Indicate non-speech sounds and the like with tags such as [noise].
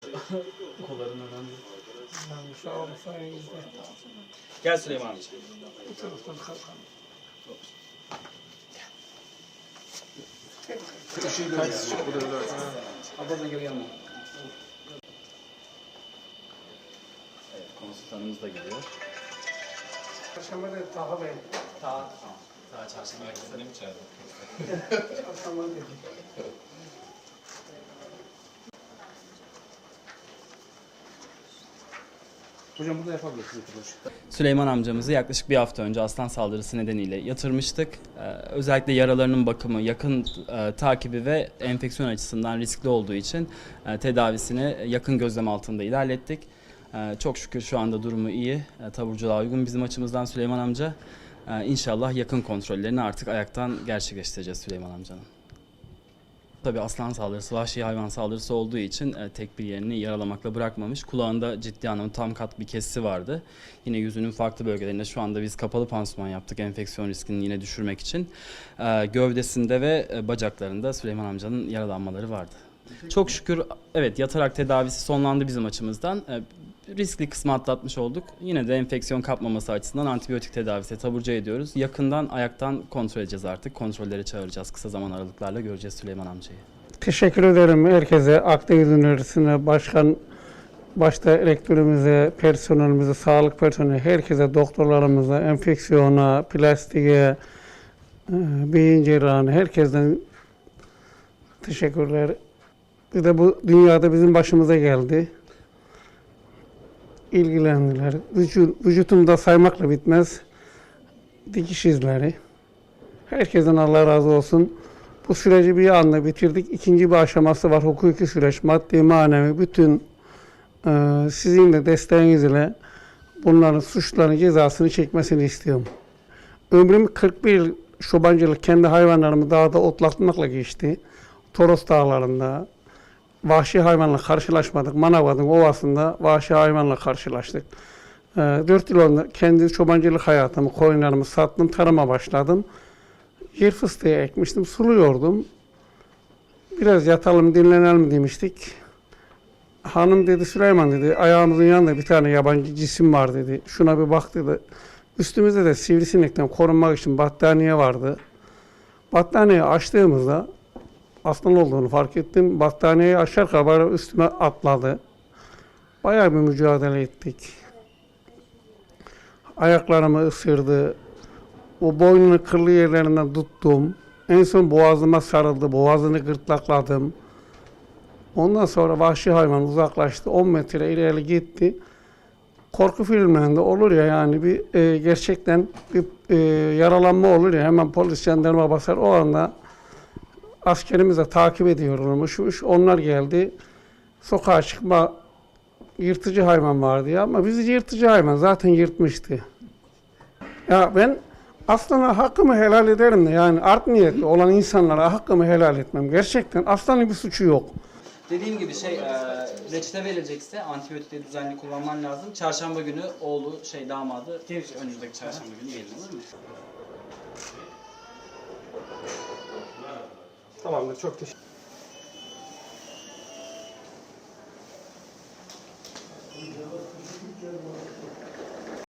[laughs] Kolların önemli. Yani sağ olun sayenizde. Gel Süleyman amca. Bu taraftan kalkalım. Abla da gel yanıma. Evet, konsultanımız da geliyor. Perşembe de Taha Bey. Ta, tamam. Ta çarşamba günü. mi çağırdın? Çarşamba dedi. [laughs] Hocam burada yapabilirsiniz. Süleyman amcamızı yaklaşık bir hafta önce aslan saldırısı nedeniyle yatırmıştık. Ee, özellikle yaralarının bakımı, yakın e, takibi ve enfeksiyon açısından riskli olduğu için e, tedavisini yakın gözlem altında ilerlettik. E, çok şükür şu anda durumu iyi. E, taburculuğa uygun bizim açımızdan Süleyman amca. E, inşallah yakın kontrollerini artık ayaktan gerçekleştireceğiz Süleyman amcanın. Tabii aslan saldırısı, vahşi hayvan saldırısı olduğu için e, tek bir yerini yaralamakla bırakmamış. Kulağında ciddi anlamda tam kat bir kesisi vardı. Yine yüzünün farklı bölgelerinde şu anda biz kapalı pansuman yaptık enfeksiyon riskini yine düşürmek için. E, gövdesinde ve e, bacaklarında Süleyman amcanın yaralanmaları vardı. Çok şükür evet yatarak tedavisi sonlandı bizim açımızdan. E, riskli kısmı atlatmış olduk. Yine de enfeksiyon kapmaması açısından antibiyotik tedavisi taburcu ediyoruz. Yakından ayaktan kontrol edeceğiz artık. Kontrolleri çağıracağız. Kısa zaman aralıklarla göreceğiz Süleyman amcayı. Teşekkür ederim herkese, Akdeniz Üniversitesi'ne, başkan, başta rektörümüze, personelimize, sağlık personeli, herkese, doktorlarımıza, enfeksiyona, plastiğe, e, beyin cerrahına, herkesten teşekkürler. Bir de bu dünyada bizim başımıza geldi. İlgilendiler. Vücut, vücutumda saymakla bitmez. Dikiş izleri. Herkesten Allah razı olsun. Bu süreci bir anda bitirdik. İkinci bir aşaması var. Hukuki süreç, maddi, manevi bütün e, sizin de desteğinizle bunların suçların cezasını çekmesini istiyorum. Ömrüm 41 yıl çobancılık kendi hayvanlarımı dağda otlatmakla geçti. Toros dağlarında vahşi hayvanla karşılaşmadık. Manavgat'ın ovasında vahşi hayvanla karşılaştık. E, 4 yıl onda kendi çobancılık hayatımı, koyunlarımı sattım, tarıma başladım. Yer fıstığı ekmiştim, suluyordum. Biraz yatalım, dinlenelim demiştik. Hanım dedi, Süleyman dedi, ayağımızın yanında bir tane yabancı cisim var dedi. Şuna bir bak dedi. Üstümüzde de sivrisinekten korunmak için battaniye vardı. Battaniyeyi açtığımızda aslan olduğunu fark ettim. Battaniyeyi aşağı kadar üstüme atladı. Bayağı bir mücadele ettik. Ayaklarımı ısırdı, o boynunun kırlı yerlerinden tuttum. En son boğazıma sarıldı. Boğazını gırtlakladım. Ondan sonra vahşi hayvan uzaklaştı. 10 metre ileri gitti. Korku filmlerinde olur ya yani bir e, gerçekten bir e, yaralanma olur ya hemen polis jandarma basar. O anda askerimiz de takip ediyorlarmış. Onlar geldi. Sokağa çıkma yırtıcı hayvan vardı ya ama bizi yırtıcı hayvan zaten yırtmıştı. Ya ben aslana hakkımı helal ederim de yani art niyetli olan insanlara hakkımı helal etmem. Gerçekten aslanın bir suçu yok. Dediğim gibi şey e, reçete verilecekse antibiyotikleri düzenli kullanman lazım. Çarşamba günü oğlu şey damadı önümüzdeki çarşamba günü gelin olur mu? Tamamdır çok teşekkür